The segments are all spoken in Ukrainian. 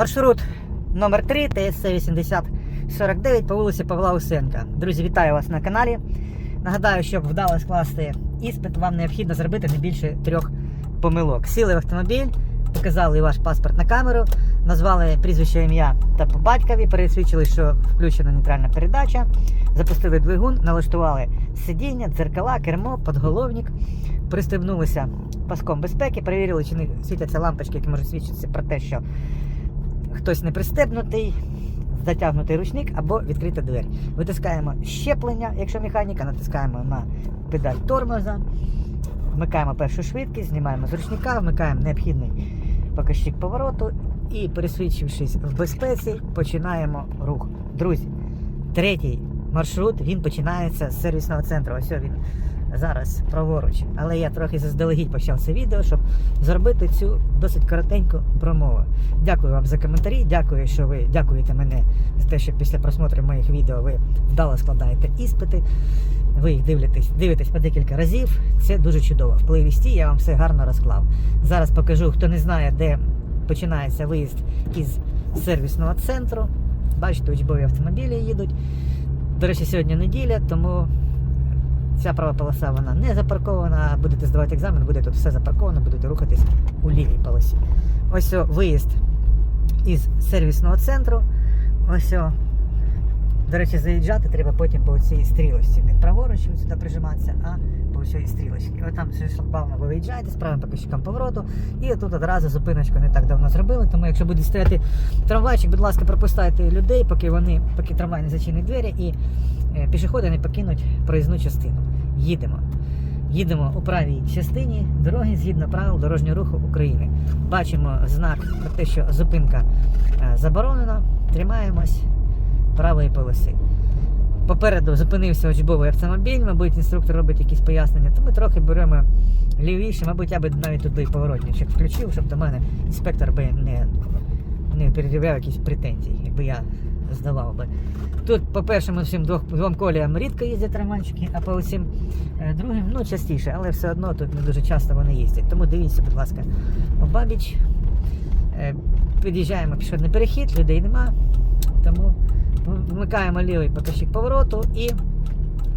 Маршрут номер 3 ТСЦ 8049 по вулиці Павла Усенка. Друзі, вітаю вас на каналі. Нагадаю, щоб вдало скласти іспит, вам необхідно зробити не більше трьох помилок. Сіли в автомобіль, показали ваш паспорт на камеру, назвали прізвище ім'я та по батькові, пересвідчили, що включена нейтральна передача, запустили двигун, налаштували сидіння, дзеркала, кермо, подголовник, пристебнулися паском безпеки, перевірили, чи не світяться лампочки, які можуть свідчитися про те, що хтось не пристебнутий, затягнутий ручник або відкрита двері. Витискаємо щеплення, якщо механіка, натискаємо на педаль тормоза, вмикаємо першу швидкість, знімаємо з ручника, вмикаємо необхідний показчик повороту і, пересвідчившись в безпеці, починаємо рух. Друзі, третій маршрут він починається з сервісного центру. Ось він зараз праворуч. Але я трохи заздалегідь почав це відео, щоб зробити цю досить коротеньку промову. Дякую вам за коментарі. Дякую, що ви дякуєте мене за те, що після просмотру моїх відео ви вдало складаєте іспити. Ви їх дивитесь, дивитесь по декілька разів. Це дуже чудово. В плейлісті я вам все гарно розклав. Зараз покажу, хто не знає, де починається виїзд із сервісного центру. Бачите, учбові автомобілі їдуть. До речі, сьогодні неділя, тому ця права полоса вона не запаркована. Будете здавати екзамен, буде тут все запарковано, будете рухатись у лівій полосі. Ось о, виїзд із сервісного центру. Ось о. До речі, заїжджати треба потім по цій стрілочці. Не праворуч сюди прижиматися, а по цій стрілочці. От там шлагбаумно ви виїжджаєте з правим показчиком повороту, і тут одразу зупиночку не так давно зробили. Тому якщо буде стояти трамвайчик, будь ласка, пропускайте людей, поки вони, поки трамвай не зачинить двері і пішоходи не покинуть проїзну частину. Їдемо. Їдемо у правій частині дороги згідно правил дорожнього руху України. Бачимо знак про те, що зупинка е, заборонена. Тримаємось правої полоси. Попереду зупинився учбовий автомобіль, мабуть, інструктор робить якісь пояснення, то ми трохи беремо лівіше, мабуть, я би навіть туди поворотничок включив, щоб до мене інспектор би не, не передивляв якісь претензії, якби я здавав би. Тут по першому всім двох, двом коліям рідко їздять трамвайчики, а по усім е, другим ну, частіше, але все одно тут не дуже часто вони їздять. Тому дивіться, будь ласка, обабіч. Е, Під'їжджаємо пішохідний перехід, людей нема. Тому вмикаємо лівий показчик повороту і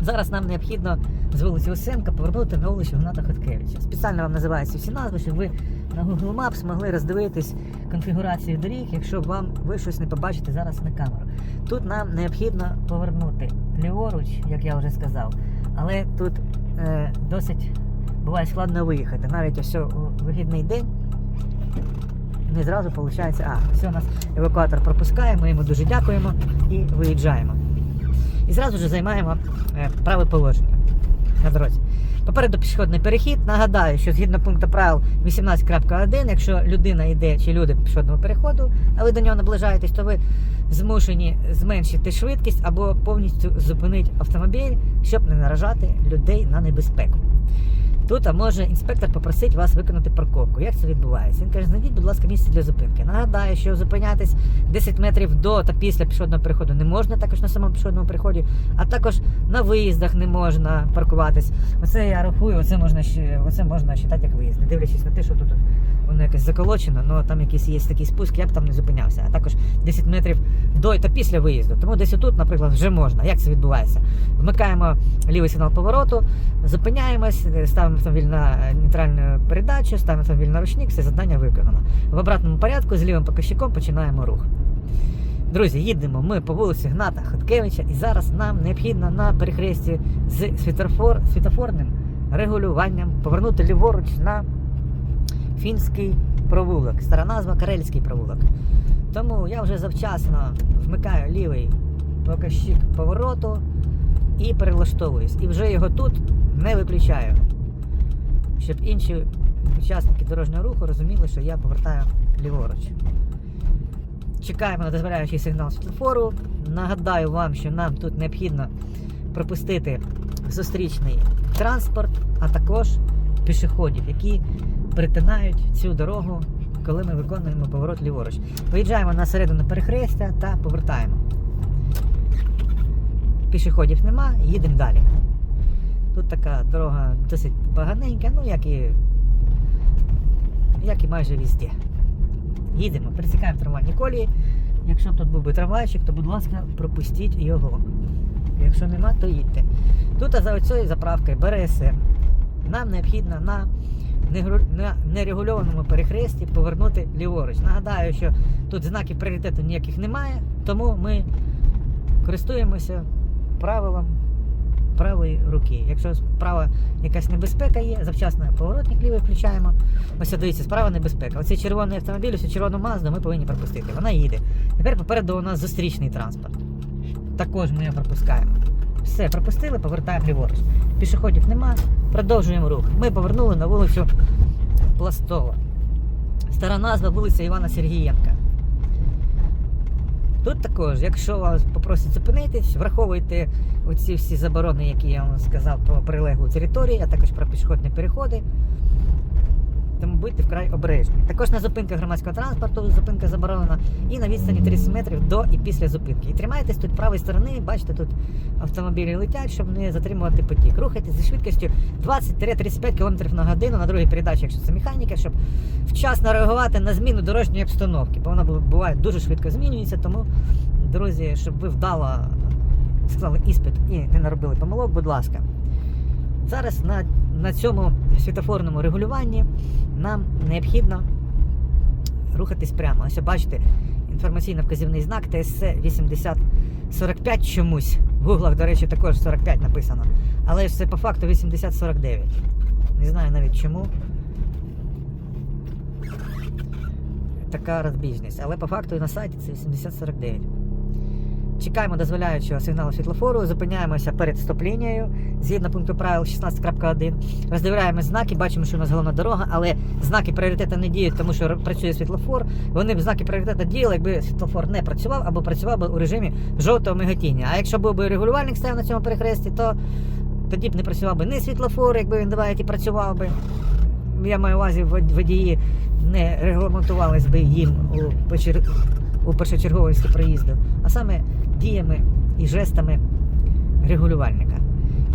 зараз нам необхідно з вулиці Осенка повернути на вулицю Гната Хоткевича. Спеціально вам називаються всі назви, щоб ви на Google Maps могли роздивитись конфігурацію доріг, якщо вам ви щось не побачите зараз на камеру. Тут нам необхідно повернути ліворуч, як я вже сказав, але тут е, досить буває складно виїхати. Навіть у вихідний день не зразу виходить. А, все, нас евакуатор пропускає, ми йому дуже дякуємо і виїжджаємо. І зразу ж займаємо е, праве положення на дорозі. Попереду пішохідний перехід. Нагадаю, що згідно пункту правил 18.1, якщо людина йде чи люди по переходу, а ви до нього наближаєтесь, то ви змушені зменшити швидкість або повністю зупинити автомобіль, щоб не наражати людей на небезпеку. Тут а може інспектор попросить вас виконати парковку. Як це відбувається? Він каже, знайдіть, будь ласка, місце для зупинки. Нагадаю, що зупинятись 10 метрів до та після пішохідного переходу не можна, також на самому пішохідному переході, а також на виїздах не можна паркуватись. Оце я рахую, оце можна оце можна вважати як виїзд. Не дивлячись на те, що тут воно якось заколочено, але там якийсь є такий спуск, я б там не зупинявся. А також 10 метрів до та після виїзду. Тому десь отут, наприклад, вже можна. Як це відбувається? Вмикаємо лівий сигнал повороту, зупиняємось, е, ставимо автомобіль на е, нейтральну передачу, ставимо автомобіль на ручник, все завдання виконано. В обратному порядку з лівим показчиком починаємо рух. Друзі, їдемо ми по вулиці Гната Хоткевича, і зараз нам необхідно на перехресті з світофор, світофорним регулюванням повернути ліворуч на фінський провулок. Стара назва Карельський провулок. Тому я вже завчасно вмикаю лівий показчик повороту і перелаштовуюсь. І вже його тут не виключаю. Щоб інші учасники дорожнього руху розуміли, що я повертаю ліворуч. Чекаємо на дозволяючий сигнал світлофору. Нагадаю вам, що нам тут необхідно пропустити зустрічний транспорт, а також пішоходів, які перетинають цю дорогу, коли ми виконуємо поворот ліворуч. Виїжджаємо на середину перехрестя та повертаємо. Пішоходів нема, їдемо далі. Тут така дорога досить поганенька, ну як і, як і майже везде. Їдемо. пересікаємо трамвайні колії. Якщо тут був би трамвайчик, то будь ласка, пропустіть його. Якщо нема, то їдьте. Тут за оцією заправкою БРСР. Нам необхідно на нерегульованому перехресті повернути ліворуч. Нагадаю, що тут знаків пріоритету ніяких немає, тому ми користуємося правилом правої руки. Якщо справа якась небезпека є, завчасно поворотник лівий включаємо. Ось дивіться, справа небезпека. Оцей червоний автомобіль, ось червону мазду ми повинні пропустити. Вона їде. Тепер попереду у нас зустрічний транспорт. Також ми його пропускаємо. Все, пропустили, повертаємо ліворуч. Пішоходів нема, продовжуємо рух. Ми повернули на вулицю Пластова. Стара назва вулиця Івана Сергієнка. Тут також, якщо вас попросять зупинитись, враховуйте оці всі заборони, які я вам сказав про прилеглу територію, а також про пішохідні переходи. Тому будьте вкрай обережні. Також на зупинках громадського транспорту зупинка заборонена і на відстані 30 метрів до і після зупинки. І тримайтесь тут правої сторони, бачите, тут автомобілі летять, щоб не затримувати потік. Рухайтесь зі швидкістю 20-35 км на годину на другій передачі, якщо це механіка, щоб вчасно реагувати на зміну дорожньої обстановки, бо вона буває дуже швидко змінюється. Тому, друзі, щоб ви вдало склали іспит і не наробили помилок, будь ласка. Зараз на, на цьому світофорному регулюванні нам необхідно рухатись прямо. Ось бачите, інформаційно-вказівний знак ТСЦ 8045 чомусь. В гуглах, до речі, також 45 написано. Але ж це по факту 8049. Не знаю навіть чому. Така розбіжність. Але по факту і на сайті це 8049. Чекаємо дозволяючого сигналу світлофору, зупиняємося перед стоп-лінією згідно пункту правил 16.1. Роздивляємо знаки, бачимо, що у нас головна дорога, але знаки пріоритету не діють, тому що працює світлофор. Вони б знаки пріоритету діяли, якби світлофор не працював або працював би у режимі жовтого миготіння. А якщо був би регулювальник стояв на цьому перехресті, то тоді б не працював би ні світлофор, якби він давай і працював би. Я маю увазі вод- водії не регламентувались би їм у, у першочерговості проїзду, а саме діями і жестами регулювальника.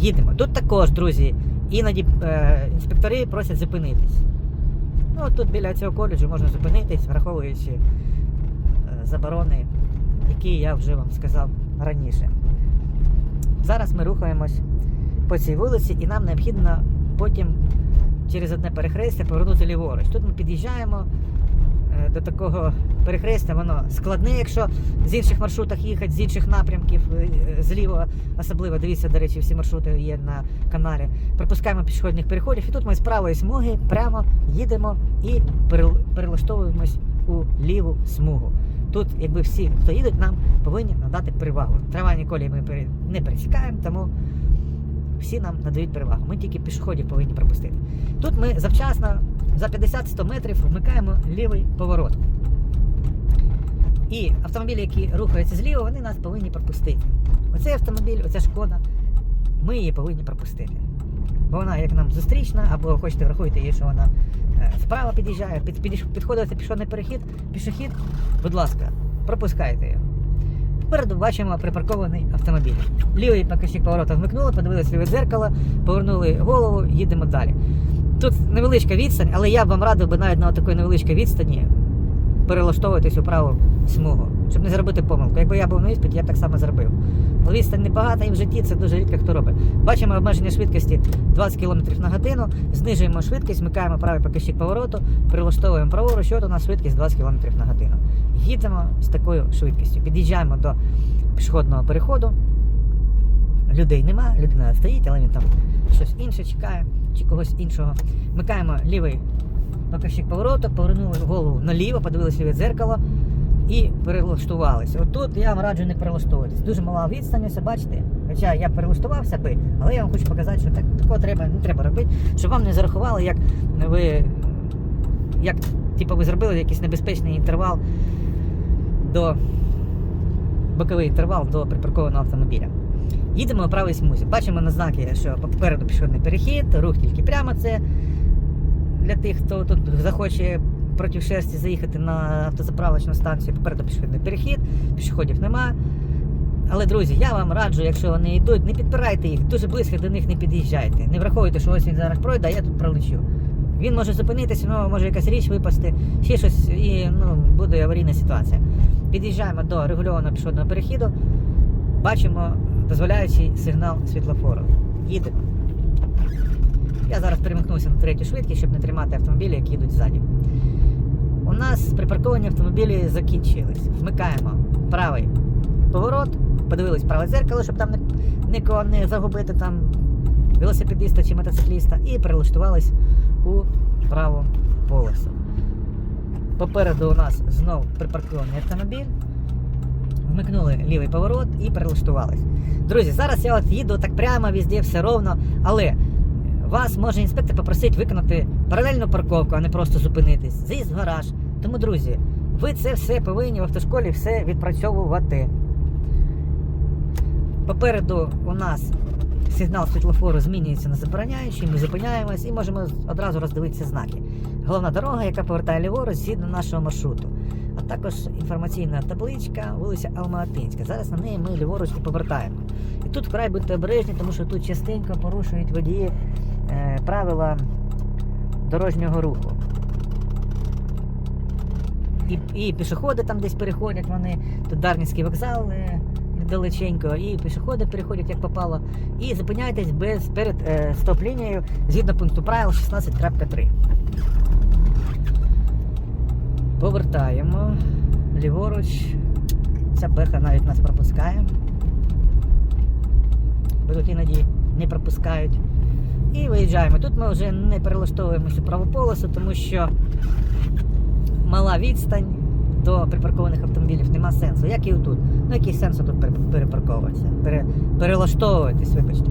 Їдемо. Тут також, друзі, іноді е, інспектори просять зупинитись. Ну, тут біля цього коледжу можна зупинитись, враховуючи е, заборони, які я вже вам сказав раніше. Зараз ми рухаємось по цій вулиці, і нам необхідно потім через одне перехрестя повернути ліворуч. Тут ми під'їжджаємо до такого перехрестя, воно складне, якщо з інших маршрутах їхати, з інших напрямків, е, е, зліва особливо, дивіться, до речі, всі маршрути є на каналі. Пропускаємо пішохідних переходів, і тут ми з правої смуги прямо їдемо і перелаштовуємось у ліву смугу. Тут, якби всі, хто їдуть, нам повинні надати перевагу. Трамвайні колії ми не пересікаємо, тому всі нам надають перевагу. Ми тільки пішоходів повинні пропустити. Тут ми завчасно за 50-100 метрів вмикаємо лівий поворот. І автомобілі, які рухаються зліва, вони нас повинні пропустити. Оцей автомобіль, оця шкода, ми її повинні пропустити. Бо вона як нам зустрічна, або хочете врахуйте її, що вона е, справа під'їжджає, під, під, підходить пішохідний перехід, пішохід, будь ласка, пропускайте його. Попереду бачимо припаркований автомобіль. Лівий покажчик поворота вмикнули, подивилися ліве дзеркало, повернули голову, їдемо далі. Тут невеличка відстань, але я б вам радив би навіть на такій невеличкій відстані перелаштовуватись у праву смугу, щоб не зробити помилку. Якби я був на іспиті, я б так само зробив. Але відстань небагата і в житті це дуже рідко хто робить. Бачимо обмеження швидкості 20 км на годину, знижуємо швидкість, вмикаємо правий покажчик повороту, прилаштовуємо праворуч, от у нас швидкість 20 км на годину. Їдемо з такою швидкістю. Під'їжджаємо до пішохідного переходу. Людей нема, людина стоїть, але він там щось інше чекає чи когось іншого. Вмикаємо лівий покажчик повороту, повернули голову наліво, подивилися ліве дзеркало і перелаштувалися. Отут я вам раджу не перелаштовуватись. Дуже мала відстань, ось бачите. Хоча я перелаштувався би, але я вам хочу показати, що так, такого треба, не треба робити, щоб вам не зарахували, як ви як типу, ви зробили якийсь небезпечний інтервал до боковий інтервал до припаркованого автомобіля. Їдемо у правій смузі. Бачимо на знаки, що попереду пішохідний перехід, рух тільки прямо це для тих, хто тут захоче проти шерсті заїхати на автозаправочну станцію, попереду пішохідний перехід, пішоходів нема. Але, друзі, я вам раджу, якщо вони йдуть, не підпирайте їх, дуже близько до них не під'їжджайте. Не враховуйте, що ось він зараз пройде, а я тут пролечу. Він може зупинитися, ну, може якась річ випасти, ще щось, і ну, буде аварійна ситуація. Під'їжджаємо до регульованого пішохідного перехіду, бачимо дозволяючий сигнал світлофору. Їдемо. Я зараз перемкнувся на третю швидкість, щоб не тримати автомобілі, які йдуть ззаді. У нас припарковані автомобілі закінчились. Вмикаємо правий поворот, подивились праве дзеркало, щоб там ні- нікого не загубити там велосипедиста чи мотоцикліста, і перелаштувались у праву полосу. Попереду у нас знов припаркований автомобіль. Вмикнули лівий поворот і перелаштувались. Друзі, зараз я от їду так прямо, везде все ровно, але вас може інспектор попросити виконати паралельну парковку, а не просто зупинитись, заїзд в гараж. Тому, друзі, ви це все повинні в автошколі все відпрацьовувати. Попереду у нас сигнал світлофору змінюється на забороняючий, ми зупиняємось і можемо одразу роздивитися знаки. Головна дорога, яка повертає ліворуч згідно нашого маршруту. А також інформаційна табличка вулиця Алматинська. Зараз на неї ми ліворуч і повертаємо. І тут вкрай будьте обережні, тому що тут частенько порушують водії е, правила дорожнього руху. І, і пішоходи там десь переходять, вони тут Дарницький вокзал е, недалеченько, і пішоходи переходять як попало. І зупиняйтесь без перед е, стоп-лінією згідно пункту правил 16.3. Повертаємо ліворуч. Ця беха навіть нас пропускає. Бо іноді не пропускають. І виїжджаємо. Тут ми вже не перелаштовуємося праву полосу, тому що мала відстань до припаркованих автомобілів, нема сенсу. Як і тут. Ну який сенс тут перепарковуватися? Пере, перелаштовуватись, вибачте.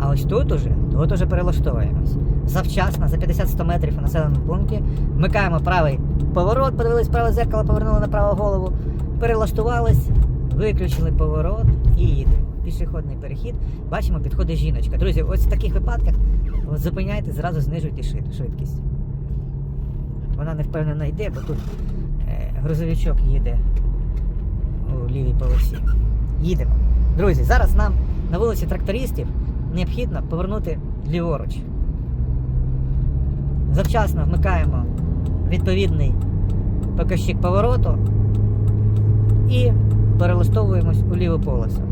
А ось тут уже, тут уже перелаштовуємось. Завчасно, за 50-100 метрів у населеному пункті, вмикаємо правий поворот, подивились праве зеркало, повернули на праву голову, перелаштувались, виключили поворот і їдемо. Пішохідний перехід. Бачимо, підходить жіночка. Друзі, ось в таких випадках зупиняйте, зразу знижуйте швидкість. Вона не впевнено йде, бо тут грузовичок їде у лівій полосі. Їдемо. Друзі, зараз нам на вулиці трактористів необхідно повернути ліворуч. Завчасно вмикаємо відповідний показчик повороту і перелаштовуємось у ліву полосу.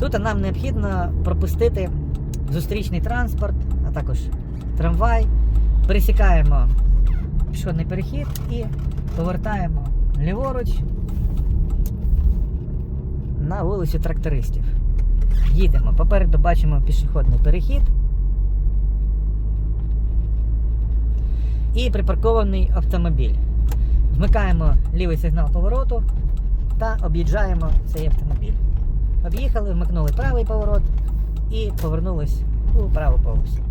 Тут нам необхідно пропустити зустрічний транспорт, а також трамвай. Пересікаємо пішохідний перехід і повертаємо ліворуч на вулицю трактористів. Їдемо. Попереду бачимо пішохідний перехід. І припаркований автомобіль. Вмикаємо лівий сигнал повороту та об'їжджаємо цей автомобіль. Об'їхали, вмикнули правий поворот і повернулись у праву полосу.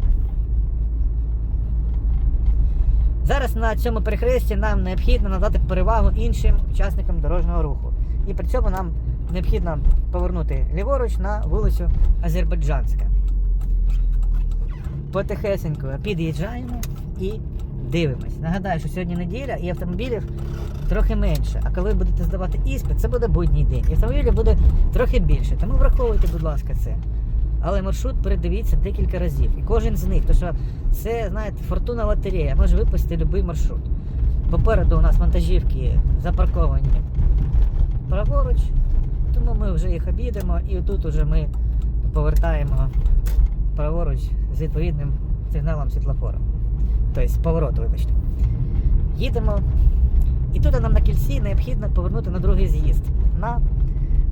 Зараз на цьому перехресті нам необхідно надати перевагу іншим учасникам дорожнього руху. І при цьому нам необхідно повернути ліворуч на вулицю Азербайджанська. Потихесенько під'їжджаємо і дивимось. Нагадаю, що сьогодні неділя і автомобілів трохи менше. А коли будете здавати іспит, це буде будній день. І автомобілів буде трохи більше. Тому враховуйте, будь ласка, це. Але маршрут передивіться декілька разів. І кожен з них, тому що це, знаєте, фортуна лотерея, може випустити будь-який маршрут. Попереду у нас вантажівки запарковані праворуч, тому ми вже їх обійдемо і тут уже ми повертаємо праворуч з відповідним сигналом світлофору. Тобто поворот, вибачте. Їдемо. І тут нам на кільці необхідно повернути на другий з'їзд на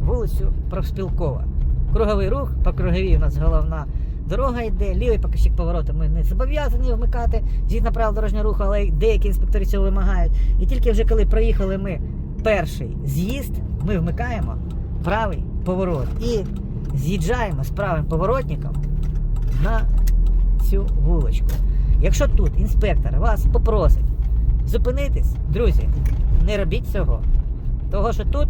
вулицю Профспілкова. Круговий рух, по круговій у нас головна дорога йде, лівий показчик повороту ми не зобов'язані вмикати згідно правил дорожнього руху, але деякі інспектори цього вимагають. І тільки вже коли проїхали ми перший з'їзд, ми вмикаємо правий поворот і з'їжджаємо з правим поворотником на цю вуличку. Якщо тут інспектор вас попросить зупинитись, друзі, не робіть цього. Того, що тут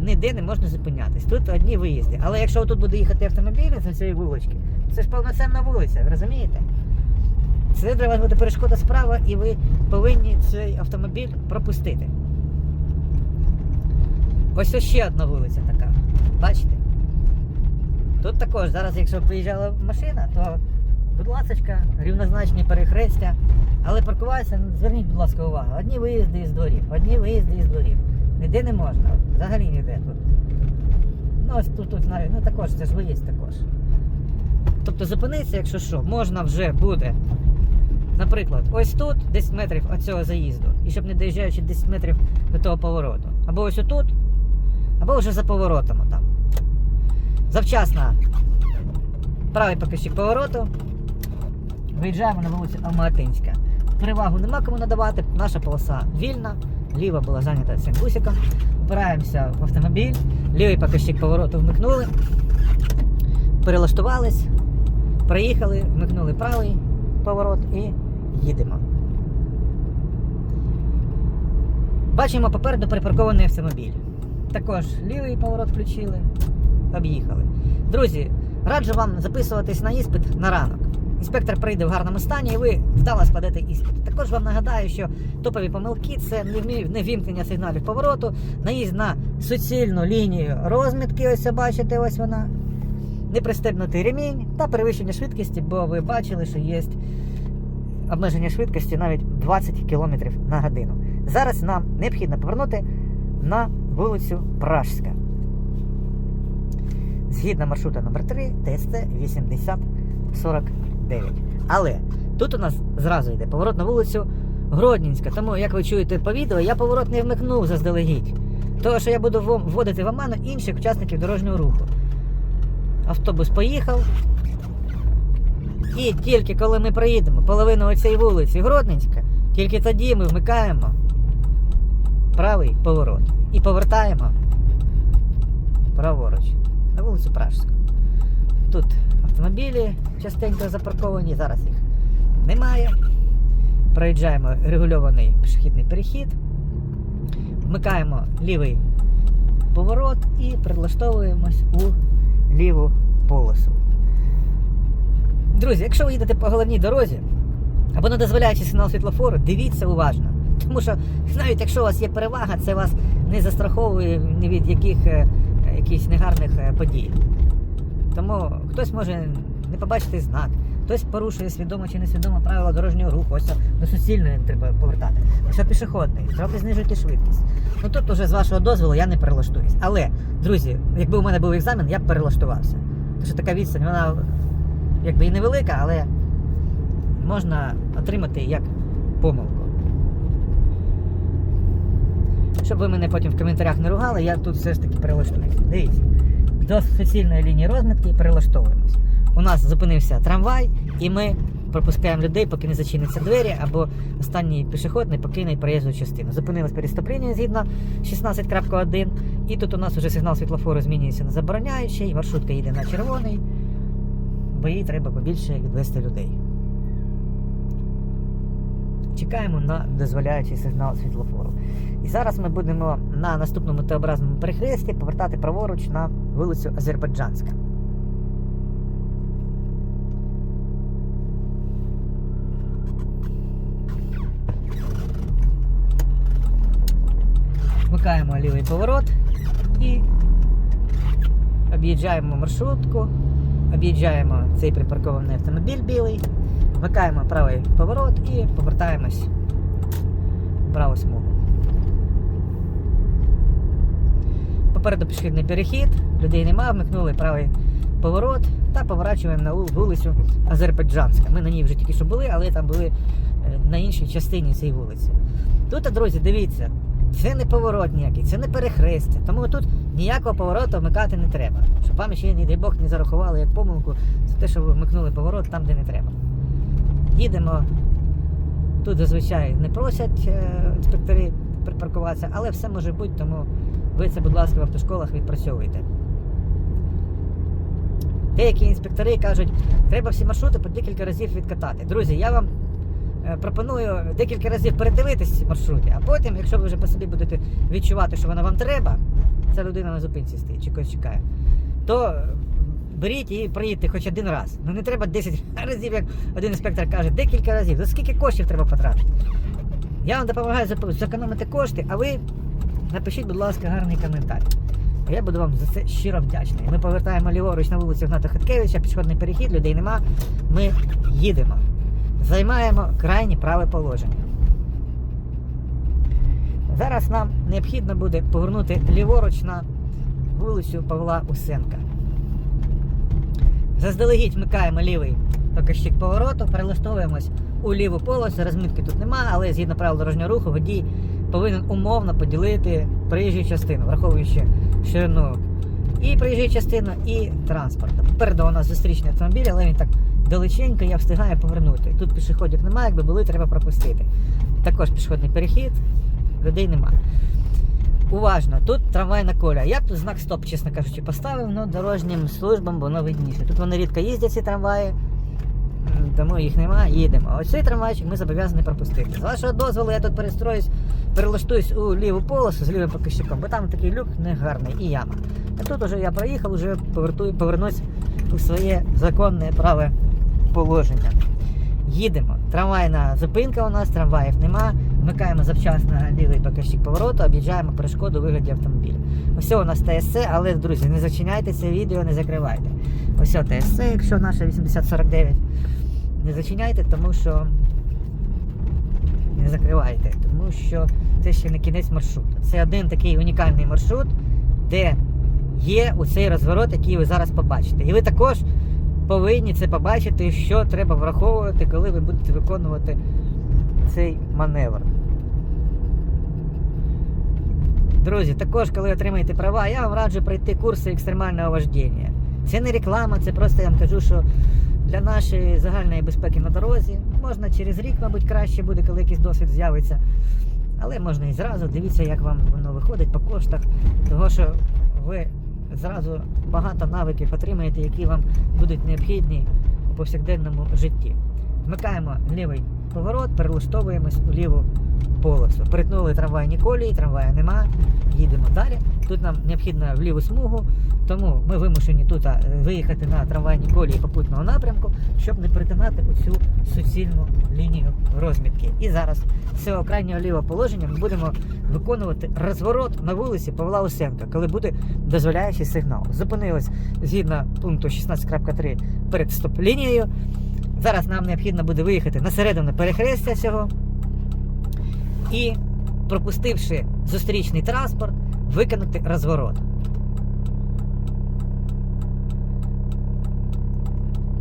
ніде не можна зупинятись. Тут одні виїзди. Але якщо тут буде їхати автомобіль з цієї вулички, це ж повноцінна вулиця, розумієте? Це для вас буде перешкода справа, і ви повинні цей автомобіль пропустити. Ось ще одна вулиця така. Бачите? Тут також, зараз, якщо б виїжджала машина, то Будь ласка, рівнозначні перехрестя. Але паркуватися, зверніть, будь ласка, увагу. Одні виїзди із дворів, одні виїзди із дворів. Ніде не можна, взагалі ніде тут. Ну ось тут, тут навіть, ну також, це ж виїзд також. Тобто зупинитися, якщо що, можна вже буде. Наприклад, ось тут 10 метрів від цього заїзду. І щоб не доїжджаючи 10 метрів до того повороту. Або ось отут, або вже за поворотом там. Завчасно правий покажчик повороту. Виїжджаємо на вулицю Алматинська. Перевагу нема кому надавати, наша полоса вільна, ліва була зайнята цим бусиком. Опираємося в автомобіль, лівий покажчик повороту вмикнули, перелаштувались, проїхали, вмикнули правий поворот і їдемо. Бачимо попереду припаркований автомобіль. Також лівий поворот включили, об'їхали. Друзі, раджу вам записуватись на іспит на ранок. Інспектор прийде в гарному стані і ви вдало складете іспит. Також вам нагадаю, що топові помилки це невмі- невімкнення сигналів повороту, наїзд на суцільну лінію розмітки, ось бачите, ось вона. Непристебнутий ремінь та перевищення швидкості, бо ви бачили, що є обмеження швидкості навіть 20 км на годину. Зараз нам необхідно повернути на вулицю Пражська. Згідно маршрута номер 3 ТСЦ 8049. Але тут у нас зразу йде поворот на вулицю Гроднінська. Тому, як ви чуєте по відео, я поворот не вмикнув заздалегідь. Того, що я буду вводити в оману інших учасників дорожнього руху. Автобус поїхав. І тільки коли ми проїдемо половину оцієї вулиці Гродненська, тільки тоді ми вмикаємо правий поворот і повертаємо праворуч на вулицю Пражську. Тут автомобілі частенько запарковані, зараз їх немає. Проїжджаємо регульований пішохідний перехід, вмикаємо лівий поворот і прилаштовуємось у ліву полосу. Друзі, якщо ви їдете по головній дорозі або не дозволяючи сигнал світлофору, дивіться уважно. Тому що навіть якщо у вас є перевага, це вас не застраховує ні від яких е, якихось негарних е, подій. Тому хтось може не побачити знак, хтось порушує свідомо чи несвідомо правила дорожнього руху, ось до суцільної треба повертати. Ось пішохідний, трохи знижуйте швидкість. Ну тут уже з вашого дозволу я не перелаштуюсь. Але, друзі, якби у мене був екзамен, я б перелаштувався. Тому що така відстань, вона якби і невелика, але можна отримати як помилку. Щоб ви мене потім в коментарях не ругали, я тут все ж таки перелаштуюсь. Дивіться, до суцільної лінії розмітки перелаштовуємось. У нас зупинився трамвай, і ми пропускаємо людей, поки не зачиняться двері, або останній пішохід не покине проїзну частину. Зупинилось переступлення згідно 16.1, і тут у нас вже сигнал світлофору змінюється на забороняючий, маршрутка їде на червоний, бо їй треба побільше відвести людей. Чекаємо на дозволяючий сигнал світлофору. І зараз ми будемо на наступному Т-образному перехресті повертати праворуч на вулицю Азербайджанська. Вмикаємо лівий поворот і об'їжджаємо маршрутку, об'їжджаємо цей припаркований автомобіль білий, вмикаємо правий поворот і повертаємось в праву смугу. Попереду пішохідний перехід, людей немає, вмикнули правий поворот та поворачуємо на вулицю Азербайджанська. Ми на ній вже тільки що були, але там були е, на іншій частині цієї вулиці. Тут, друзі, дивіться, це не поворот ніякий, це не перехрестя. Тому тут ніякого повороту вмикати не треба. Щоб вам ще, не дай Бог, не зарахували як помилку за те, що ви вмикнули поворот там, де не треба. Їдемо. Тут зазвичай не просять е, інспектори припаркуватися, але все може бути, тому ви це, будь ласка, в автошколах відпрацьовуйте. Деякі інспектори кажуть, треба всі маршрути по декілька разів відкатати. Друзі, я вам е, пропоную декілька разів передивитись ці маршрути, а потім, якщо ви вже по собі будете відчувати, що вона вам треба, ця людина на зупинці стоїть, чи когось чекає, то беріть і проїдьте хоч один раз. Ну не треба 10 разів, як один інспектор каже, декілька разів. За скільки коштів треба потратити? Я вам допомагаю зекономити кошти, а ви напишіть, будь ласка, гарний коментар. Я буду вам за це щиро вдячний. Ми повертаємо ліворуч на вулицю Гната Хаткевича, пішохідний перехід, людей нема. Ми їдемо. Займаємо крайні праве положення. Зараз нам необхідно буде повернути ліворуч на вулицю Павла Усенка. Заздалегідь вмикаємо лівий показчик повороту, перелаштовуємось у ліву полосу, розмітки тут немає, але згідно правил дорожнього руху, водій повинен умовно поділити проїжджу частину, враховуючи ширину і проїжджу частину, і транспорт. Попереду у нас зустрічний автомобіль, але він так далеченько, я встигаю повернути. Тут пішоходів немає, якби були, треба пропустити. Також пішохідний перехід, людей немає. Уважно, тут трамвайна коля. Я б знак стоп, чесно кажучи, поставив, але дорожнім службам воно видніше. Тут вони рідко їздять, ці трамваї, тому їх нема, їдемо. А ось цей трамвайчик ми зобов'язані пропустити. З вашого дозволу я тут перестроюсь, перелаштуюсь у ліву полосу з лівим показчиком, бо там такий люк негарний і яма. А тут уже я проїхав, вже повертую, повернусь у своє законне праве положення. Їдемо. Трамвайна зупинка у нас, трамваїв нема. Вмикаємо завчасно лівий показчик повороту, об'їжджаємо перешкоду у вигляді автомобіля. Ось у нас ТСЦ, але, друзі, не зачиняйте це відео, не закривайте. Ось ТСЦ, якщо наша 8049. Не зачиняйте, тому що не закривайте, тому що це ще не кінець маршруту. Це один такий унікальний маршрут, де є у цей розворот, який ви зараз побачите. І ви також повинні це побачити, що треба враховувати, коли ви будете виконувати цей маневр. Друзі, також, коли отримаєте права, я вам раджу пройти курси екстремального вождіння. Це не реклама, це просто я вам кажу, що для нашої загальної безпеки на дорозі можна через рік, мабуть, краще буде, коли якийсь досвід з'явиться. Але можна і зразу. Дивіться, як вам воно виходить по коштах, того що ви зразу багато навиків отримаєте, які вам будуть необхідні у повсякденному житті. Вмикаємо лівий поворот, перелаштовуємось у ліву полосу. Перетнули трамвайні колії, трамвая нема, їдемо далі. Тут нам необхідно в ліву смугу, тому ми вимушені тут виїхати на трамвайні колії попутного напрямку, щоб не перетинати оцю суцільну лінію розмітки. І зараз з цього крайнього лівого положення ми будемо виконувати розворот на вулиці Павла Усенка, коли буде дозволяючий сигнал. Зупинились згідно пункту 16.3 перед стоп-лінією. Зараз нам необхідно буде виїхати на середину перехрестя цього і, пропустивши зустрічний транспорт, виконати розворот.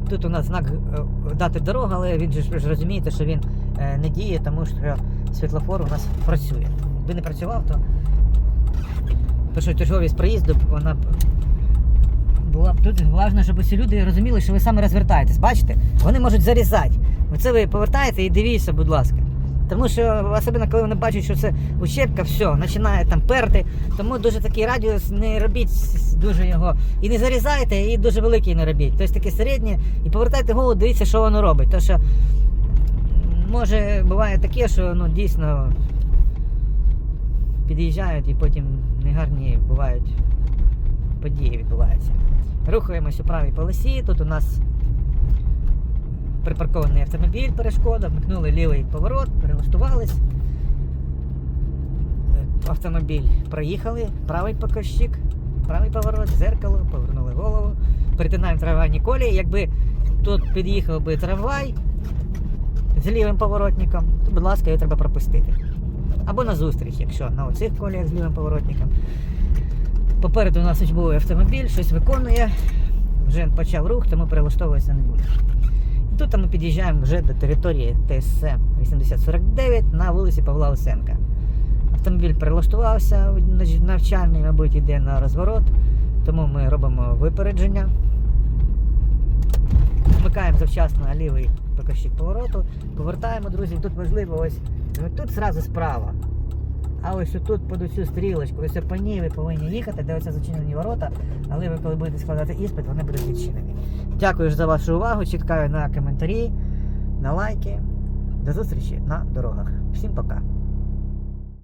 Тут у нас знак е, дати дорогу, але він ж ви ж розумієте, що він е, не діє, тому що світлофор у нас працює. Якби не працював, то першочерговість проїзду вона б була б важливо, щоб усі люди розуміли, що ви саме розвертаєтесь. Бачите? Вони можуть зарізати. Оце ви повертаєте і дивіться, будь ласка. Тому що, особливо коли вони бачать, що це учебка, все, починає там перти. Тому дуже такий радіус не робіть дуже його. І не зарізайте, і дуже великий не робіть. Тобто таке середнє, і повертайте голову, дивіться, що воно робить. Тому що може буває таке, що ну, дійсно під'їжджають і потім негарні бувають події відбуваються. Рухаємось у правій полосі. Тут у нас припаркований автомобіль, перешкода, вмикнули лівий поворот, перелаштувались. Автомобіль проїхали, правий показчик, правий поворот, зеркало, повернули голову, перетинаємо трамвайні колії. Якби тут під'їхав би трамвай з лівим поворотником, то, будь ласка, його треба пропустити. Або на зустріч, якщо на оцих коліях з лівим поворотником. Попереду у нас учбовий автомобіль, щось виконує, вже почав рух, тому перелаштовуватися не буде. І тут ми під'їжджаємо вже до території ТСЦ 8049 на вулиці Павла Усенка. Автомобіль перелаштувався, навчальний, мабуть, йде на розворот, тому ми робимо випередження. Вмикаємо завчасно лівий показчик повороту, повертаємо, друзі. Тут важливо ось тут зразу справа. А ось тут під цю стрілочку, ось по ній ви повинні їхати, де оце зачинені ворота, але ви коли будете складати іспит, вони будуть відчинені. Дякую за вашу увагу, чекаю на коментарі, на лайки. До зустрічі на дорогах. Всім пока.